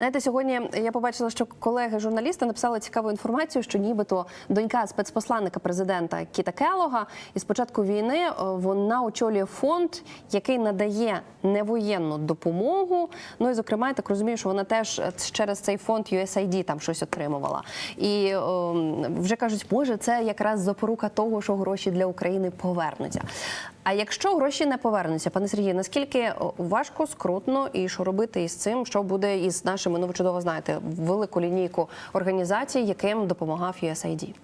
Знаєте, сьогодні я побачила, що колеги-журналісти написали цікаву інформацію, що нібито донька спецпосланника президента Кіта Келога із початку війни е, вона очолює фонд, який надає невоєнну допомогу. Ну і зокрема, я так розумію, що вона теж е, через цей фонд USAID там щось отримувала. І е, вже кажуть, може, це якраз запорука того, що гроші для України повернуться. А якщо гроші не повернуться, пане Сергію, наскільки важко, скрутно і що робити із цим, що буде із нашими, ну ви чудово знаєте, велику лінійку організацій, яким допомагав USAID?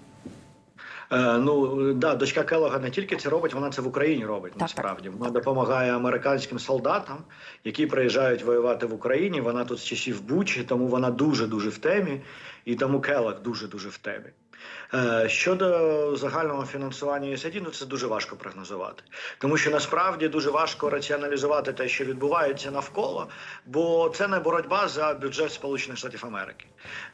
Е, ну да, дочка Келога не тільки це робить, вона це в Україні робить. Так, насправді вона допомагає американським солдатам, які приїжджають воювати в Україні. Вона тут з часів Бучі, тому вона дуже дуже в темі, і тому Келог дуже дуже в темі. Е, Щодо загального фінансування USAID, ну це дуже важко прогнозувати, тому що насправді дуже важко раціоналізувати те, що відбувається навколо, бо це не боротьба за бюджет Сполучених Штатів Америки.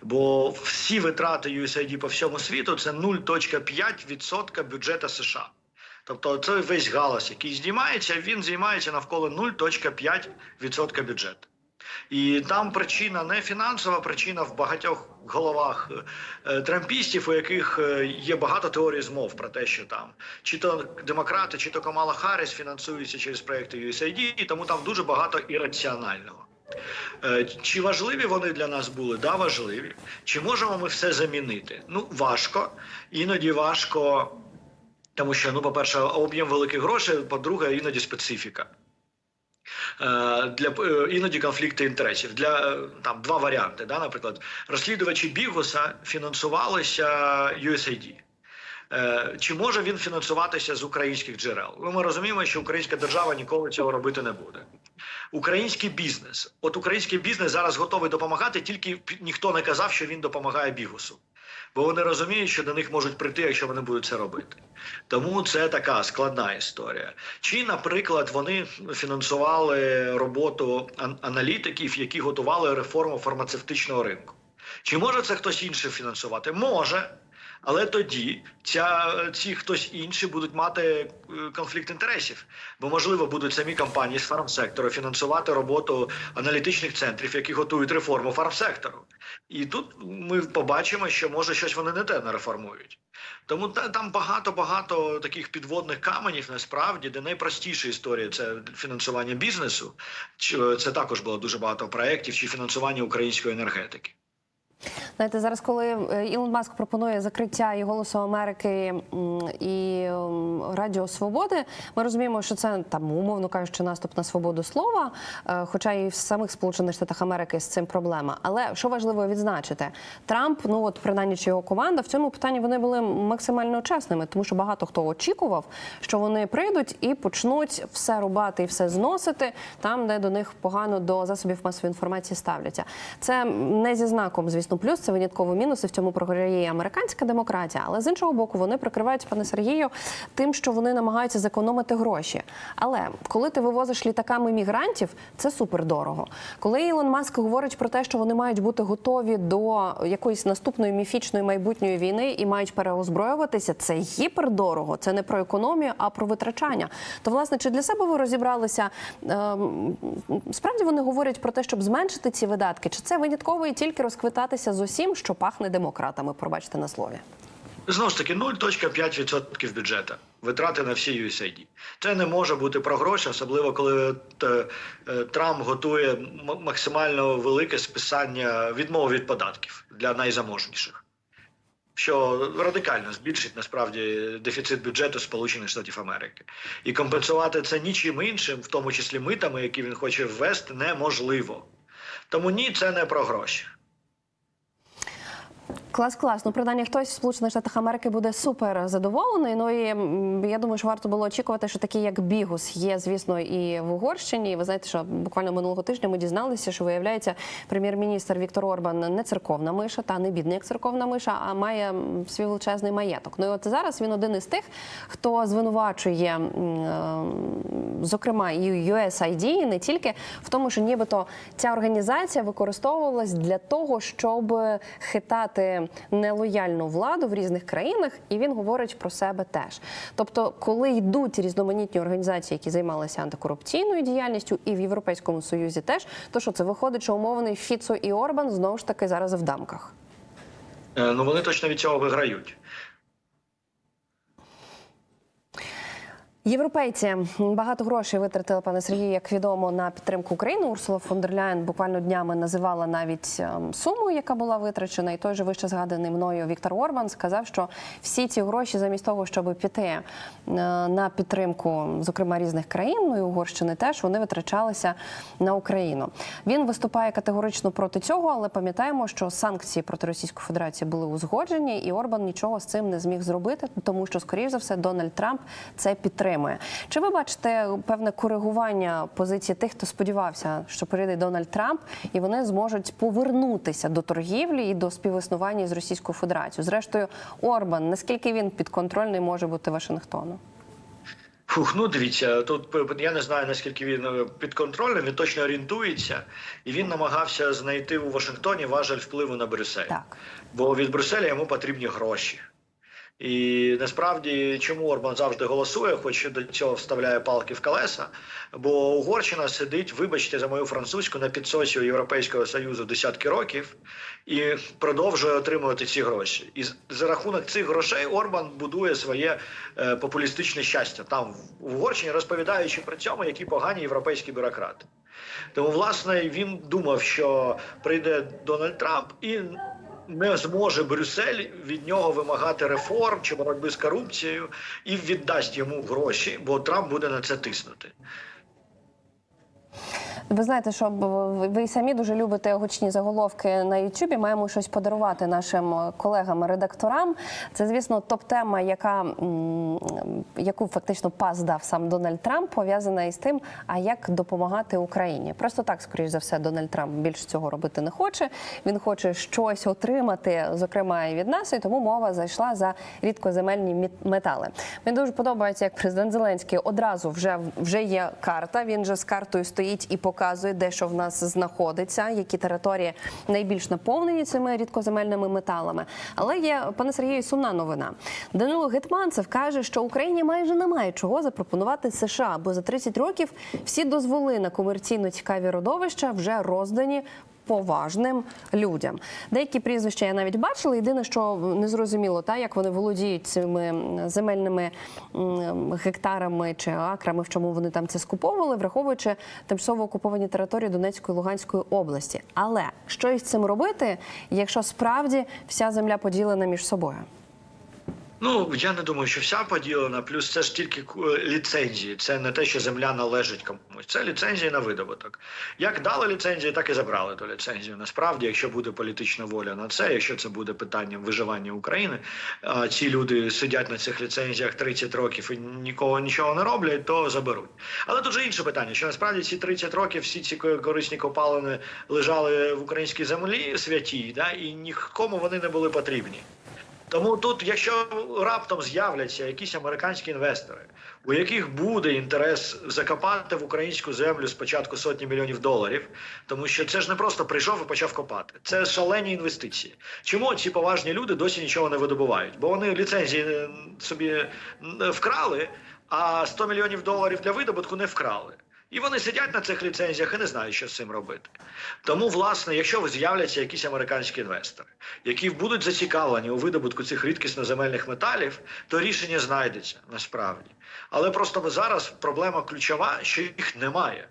Бо всі витрати USAID по всьому світу це 0,5% бюджету США. Тобто це весь галас, який здіймається, він здіймається навколо 0,5% бюджету. І там причина не фінансова, причина в багатьох головах е, трампістів, у яких е, є багато теорій змов про те, що там чи то демократи, чи то Камала Харріс фінансуються через проекти USAID, і тому там дуже багато ірраціонального. Е, Чи важливі вони для нас були? Да, важливі. Чи можемо ми все замінити? Ну, важко. Іноді важко, тому що, ну, по-перше, об'єм великих грошей, по-друге, іноді специфіка. Е, Для е, іноді конфлікти інтересів для е, там два варіанти. Да, наприклад, розслідувачі Бігуса фінансувалися USAID. Чи може він фінансуватися з українських джерел? Ну, ми розуміємо, що українська держава ніколи цього робити не буде. Український бізнес. От український бізнес зараз готовий допомагати, тільки ніхто не казав, що він допомагає бігусу. Бо вони розуміють, що до них можуть прийти, якщо вони будуть це робити. Тому це така складна історія. Чи, наприклад, вони фінансували роботу аналітиків, які готували реформу фармацевтичного ринку? Чи може це хтось інший фінансувати? Може. Але тоді ця, ці хтось інші будуть мати е, конфлікт інтересів, бо можливо будуть самі компанії з фармсектору фінансувати роботу аналітичних центрів, які готують реформу фармсектору. І тут ми побачимо, що може щось вони не те не реформують. Тому та- там багато багато таких підводних каменів насправді, де найпростіша історія це фінансування бізнесу. Чи- Це також було дуже багато проєктів чи фінансування української енергетики. Знаєте, зараз, коли е, Ілон Маск пропонує закриття і голосу Америки і Радіо Свободи, ми розуміємо, що це там умовно кажучи, наступ на свободу слова, е, хоча і в самих Сполучених Штатах Америки з цим проблема. Але що важливо відзначити, Трамп, ну от принаймні чи його команда в цьому питанні вони були максимально чесними, тому що багато хто очікував, що вони прийдуть і почнуть все рубати і все зносити там, де до них погано до засобів масової інформації ставляться. Це не зі знаком, звісно, плюс це винятково мінус, і в цьому програє американська демократія. Але з іншого боку, вони прикриваються, пане Сергію, тим, що вони намагаються зекономити гроші. Але коли ти вивозиш літаками мігрантів, це супер дорого. Коли Ілон Маск говорить про те, що вони мають бути готові до якоїсь наступної міфічної майбутньої війни і мають переозброюватися, це гіпердорого. Це не про економію, а про витрачання. То власне, чи для себе ви розібралися? ем, Справді вони говорять про те, щоб зменшити ці видатки, чи це винятково і тільки розквитатися з усім, що пахне демократами? Пробачте на слові. Знову ж таки, 0,5% бюджету витрати на всі USAID. Це не може бути про гроші, особливо коли е, е, Трамп готує максимально велике списання відмови від податків для найзаможніших, що радикально збільшить насправді дефіцит бюджету Сполучених Штатів Америки. І компенсувати це нічим іншим, в тому числі митами, які він хоче ввести, неможливо. Тому ні, це не про гроші. Клас, клас. Ну, принаймні, хтось в Сполучених Штатах Америки буде супер задоволений. Ну і я думаю, що варто було очікувати, що такі як Бігус є, звісно, і в Угорщині. Ви знаєте, що буквально минулого тижня ми дізналися, що виявляється, прем'єр-міністр Віктор Орбан не церковна миша, та не бідна як церковна миша, а має свій величезний маєток. Ну і от зараз він один із тих, хто звинувачує, е, зокрема, і USAID, і не тільки в тому, що нібито ця організація використовувалась для того, щоб хитати нелояльну владу в різних країнах, і він говорить про себе теж. Тобто, коли йдуть різноманітні організації, які займалися антикорупційною діяльністю, і в Європейському Союзі теж, то що це виходить, що умовний Фіцо і Орбан знову ж таки зараз в дамках. Е, Ну вони точно від цього виграють. Європейці багато грошей витратили, пане Сергію, як відомо, на підтримку України. Урсула фон дер Ляєн буквально днями називала навіть ем, суму, яка була витрачена. І той же вище згаданий мною Віктор Орбан сказав, що всі ці гроші, замість того, щоб піти е, на підтримку, зокрема різних країн, ну і Угорщини теж вони витрачалися на Україну. Він виступає категорично проти цього, але пам'ятаємо, що санкції проти Російської Федерації були узгоджені, і Орбан нічого з цим не зміг зробити, тому що, скоріш за все, Дональд Трамп це підтримує. Чи ви бачите певне коригування позиції тих, хто сподівався, що прийде Дональд Трамп, і вони зможуть повернутися до торгівлі і до співіснування з Російською Федерацією? Зрештою, Орбан наскільки він підконтрольний може бути Вашингтону? Фух, ну дивіться, тут е, я не знаю наскільки він е, під контролем, він точно орієнтується, і він намагався знайти у Вашингтоні важель впливу на Брюссель. Так. Бо від Брюсселя йому потрібні гроші. І насправді, чому Орбан завжди голосує, хоч до цього вставляє палки в колеса, бо Угорщина сидить, вибачте за мою французьку, на підсоці Європейського Союзу десятки років і продовжує отримувати ці гроші. І за рахунок цих грошей Орбан будує своє е, популістичне щастя там в Угорщині, розповідаючи при цьому, які погані європейські бюрократи. Тому, власне, він думав, що прийде Дональд Трамп і не зможе Брюссель від нього вимагати реформ чи боротьби з корупцією і віддасть йому гроші, бо Трамп буде на це тиснути. Ви знаєте, що ви самі дуже любите гучні заголовки на Ютубі. Маємо щось подарувати нашим е, колегам-редакторам. Це, звісно, топ-тема, яка яку фактично пас дав сам Дональд Трамп, пов'язана із тим, а як допомагати Україні. Просто так, скоріш за все, Дональд Трамп більше цього робити не хоче. Він хоче щось отримати, зокрема і від нас, і тому мова зайшла за рідкоземельні метали. Мені дуже подобається, як президент Зеленський одразу вже вже є карта. Він же з картою стоїть і показує, де що в нас знаходиться, які території найбільш наповнені цими рідкоземельними металами. Але є пане Сергію, сумна новина. Данило Гетманцев каже, що Україні майже немає чого запропонувати США, бо за 30 років всі дозволи на комерційно цікаві родовища вже роздані. Поважним людям деякі прізвища я навіть бачила. Єдине, що не зрозуміло, та як вони володіють цими земельними гектарами чи акрами, в чому вони там це скуповували, враховуючи тимчасово окуповані території Донецької і Луганської області. Але що із цим робити, якщо справді вся земля поділена між собою? Ну я не думаю, що вся поділена. Плюс це ж тільки е, ліцензії. Це не те, що земля належить комусь. Це ліцензії на видобуток. Як дали ліцензії, так і забрали ту ліцензію. Насправді, якщо буде політична воля на це, якщо це буде питанням виживання України, а ці люди сидять на цих ліцензіях 30 років і нікого нічого не роблять, то заберуть. Але тут же інше питання: що насправді ці 30 років всі ці корисні копалини лежали в українській землі святій, да, і нікому вони не були потрібні. Тому тут, якщо раптом з'являться якісь американські інвестори, у яких буде інтерес закопати в українську землю спочатку сотні мільйонів доларів, тому що це ж не просто прийшов і почав копати. Це шалені інвестиції. Чому ці поважні люди досі нічого не видобувають? Бо вони ліцензії е, собі вкрали, а 100 мільйонів доларів для видобутку не вкрали. І вони сидять на цих ліцензіях і не знають, що з цим робити. Тому, власне, якщо з'являться якісь американські інвестори, які будуть зацікавлені у видобутку цих рідкісно земельних металів, то рішення знайдеться насправді. Але просто зараз проблема ключова, що їх немає.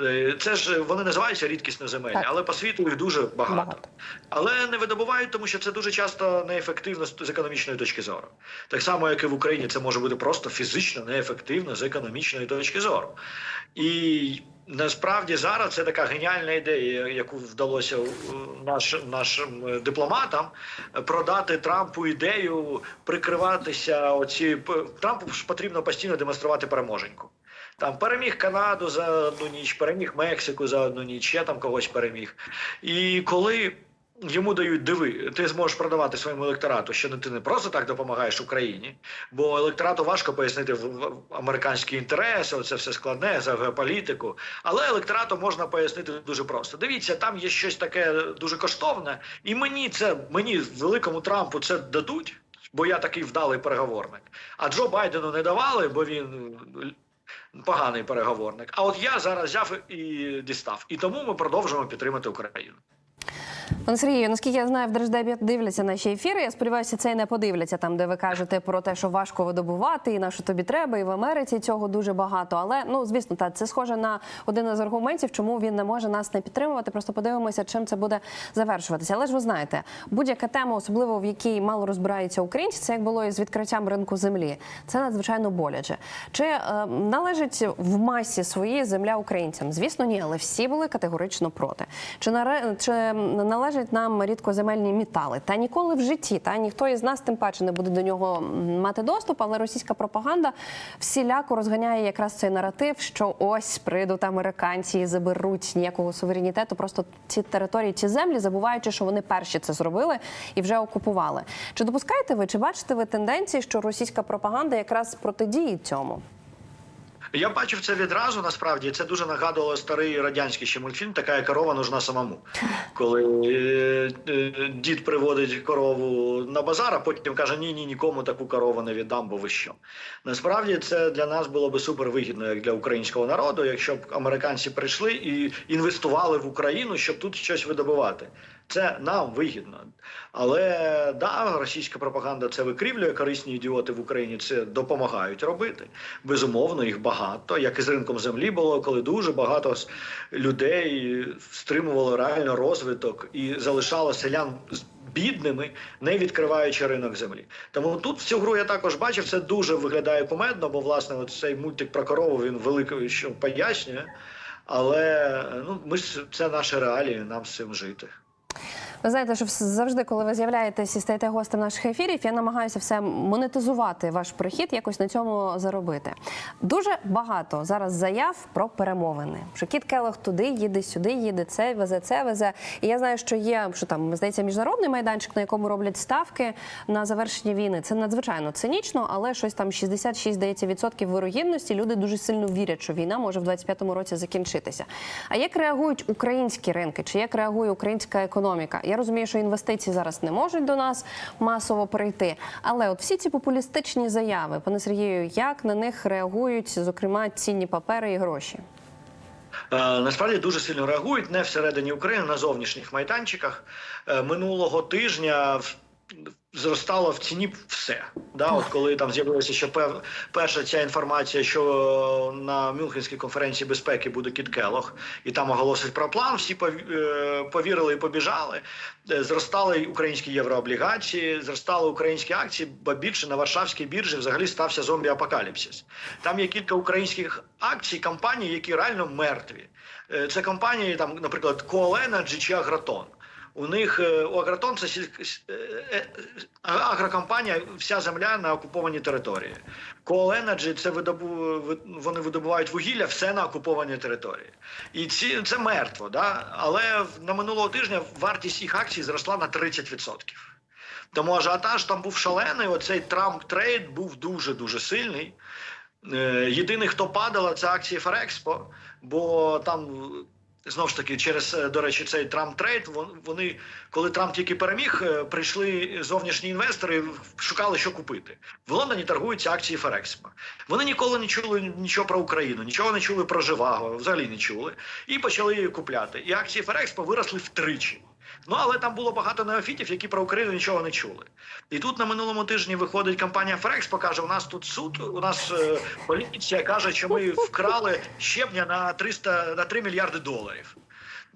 Е, Це ж вони називаються рідкісно земельні, але по світу їх дуже багато. Багато. Але не видобувають, тому що це дуже часто неефективно з економічної точки зору. Так само, як і в Україні, це може бути просто фізично неефективно з економічної точки зору. І насправді зараз це така геніальна ідея, яку вдалося е, наш, нашим е, дипломатам продати Трампу ідею прикриватися. Оці Трампу ж потрібно постійно демонструвати переможеньку. Там переміг Канаду за одну ніч, переміг Мексику за одну ніч, я там когось переміг. І коли Йому дають диви, ти зможеш продавати своєму електорату, що ти не просто так допомагаєш Україні, бо електорату важко пояснити в, американські інтереси, це все складне за геополітику. Але електорату можна пояснити дуже просто. Дивіться, там є щось таке дуже коштовне, і мені це мені великому Трампу це дадуть, бо я такий вдалий переговорник. А Джо Байдену не давали, бо він поганий переговорник. А от я зараз взяв і дістав. І тому ми продовжуємо підтримати Україну. Пане Сергію, наскільки я знаю, в Держдебі дивляться наші ефіри. Я сподіваюся, це і не подивляться там, де ви кажете про те, що важко видобувати, і на що тобі треба, і в Америці цього дуже багато. Але ну звісно, так це схоже на один із аргументів, чому він не може нас не підтримувати. Просто подивимося, чим це буде завершуватися. Але ж ви знаєте, будь-яка тема, особливо в якій мало розбираються українці, це як було із відкриттям ринку землі. Це надзвичайно боляче. Чи е, належить в масі своїй земля українцям? Звісно, ні, але всі були категорично проти. Чи наре- чи належать нам рідкоземельні метали? Та ніколи в житті, та ніхто із нас тим паче не буде до нього мати доступ. Але російська пропаганда всіляко розганяє якраз цей наратив, що ось прийдуть американці і заберуть ніякого суверенітету. Просто ці території, ці землі, забуваючи, що вони перші це зробили і вже окупували. Чи допускаєте ви, чи бачите ви тенденції, що російська пропаганда якраз протидіє цьому? Я бачив це відразу. Насправді це дуже нагадувало старий радянський ще мультфільм Така корова нужна самому. Коли е, е, дід приводить корову на базар, а потім каже: Ні, ні, нікому таку корову не віддам, бо ви що. Насправді це для нас було би супер вигідно, як для українського народу, якщо б американці прийшли і інвестували в Україну, щоб тут щось видобувати. Це нам вигідно. Але да, російська пропаганда це викривлює. Корисні ідіоти в Україні це допомагають робити. Безумовно, їх багато. Як і з ринком землі було, коли дуже багато людей стримувало реально розвиток і залишало селян бідними, не відкриваючи ринок землі. Тому тут цю гру я також бачив. Це дуже виглядає кумедно, бо власне цей мультик про корову він великий що пояснює. Але ну ми ж це наші реалії, нам з цим жити. Ви знаєте, що завжди, коли ви з'являєтесь і стаєте гостем наших ефірів, я намагаюся все монетизувати ваш прихід, якось на цьому заробити. Дуже багато зараз заяв про перемовини. Що Кіт Келох туди їде, сюди їде, це везе, це везе. І я знаю, що є що там здається міжнародний майданчик, на якому роблять ставки на завершення війни. Це надзвичайно цинічно, але щось там 66, здається, відсотків вирогідності. Люди дуже сильно вірять, що війна може в 25-му році закінчитися. А як реагують українські ринки? Чи як реагує українська економіка? Я розумію, що інвестиції зараз не можуть до нас масово прийти. Але от всі ці популістичні заяви, пане Сергію, як на них реагують, зокрема, цінні папери і гроші? Е, Насправді дуже сильно реагують не всередині України на зовнішніх майданчиках. Е, Минулого тижня зростало в ціні все. Да, от коли там з'явилася ще пев, перша ця інформація, що на Мюнхенській конференції безпеки буде Кіт Келох, і там оголосить про план. Всі е, повірили і побіжали. Е, Зростали українські єврооблігації, зростали українські акції, бо більше на Варшавській біржі взагалі стався зомбі-апокаліпсис. Там є кілька українських акцій, компаній, які реально мертві. Е, Це компанії, там, наприклад, Energy чи Агротон. У них е, у Агротон це е, е, агрокомпанія, вся земля на окупованій території. Coal Energy це видобу, вони видобувають вугілля, все на окупованій території. І ці це мертво, да? але на минулого тижня вартість їх акцій зросла на 30%. Тому ажіотаж там був шалений. Оцей Трамп трейд був дуже дуже сильний. Єдиний, хто падала, це акції Ферекспо, бо там знову ж таки через е, до речі, цей Трамп трейд. вон- Вони, коли Трамп тільки переміг, е, прийшли зовнішні інвестори, шукали, що купити. В Лондоні торгуються акції Ферекспо. Вони ніколи не чули нічого про Україну, нічого не чули про Живаго, взагалі не чули, і почали її купляти. І акції Ферекспо виросли втричі. Ну але там було багато неофітів, які про Україну нічого не чули. І тут на минулому тижні виходить компанія Фрекс, покаже: у нас тут суд, у нас е, поліція каже, що ми вкрали щебня на 300, на 3 мільярди доларів.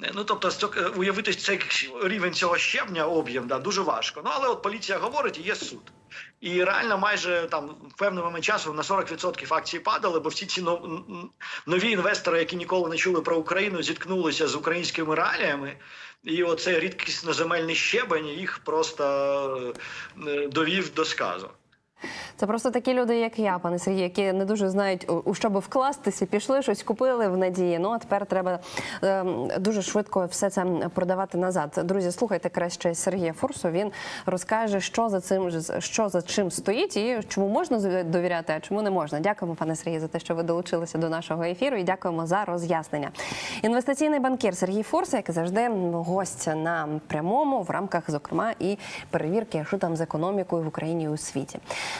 Е, Ну тобто, е, уявити цей рівень цього щебня, об'єм, да, дуже важко. Ну але от поліція говорить, і є суд. І реально майже там в певний момент часу на 40% акції падали, бо всі ці нові інвестори, які ніколи не чули про Україну, зіткнулися з українськими реаліями. І оцей рідкісноземельний щебень їх просто е, довів до сказу. Це просто такі люди, як я, пане Сергій, які не дуже знають, у- що би вкластися, пішли, щось купили в надії. Ну а тепер треба ем, дуже швидко все це продавати назад. Друзі, слухайте краще Сергія Фурсу. Він розкаже, що за цим що за чим стоїть і чому можна довіряти, а чому не можна. Дякуємо, пане Сергію, за те, що ви долучилися до нашого ефіру, і дякуємо за роз'яснення. Інвестиційний банкір Сергій Фурс, як завжди, гость на прямому в рамках, зокрема, і перевірки, що там з економікою в Україні і у світі.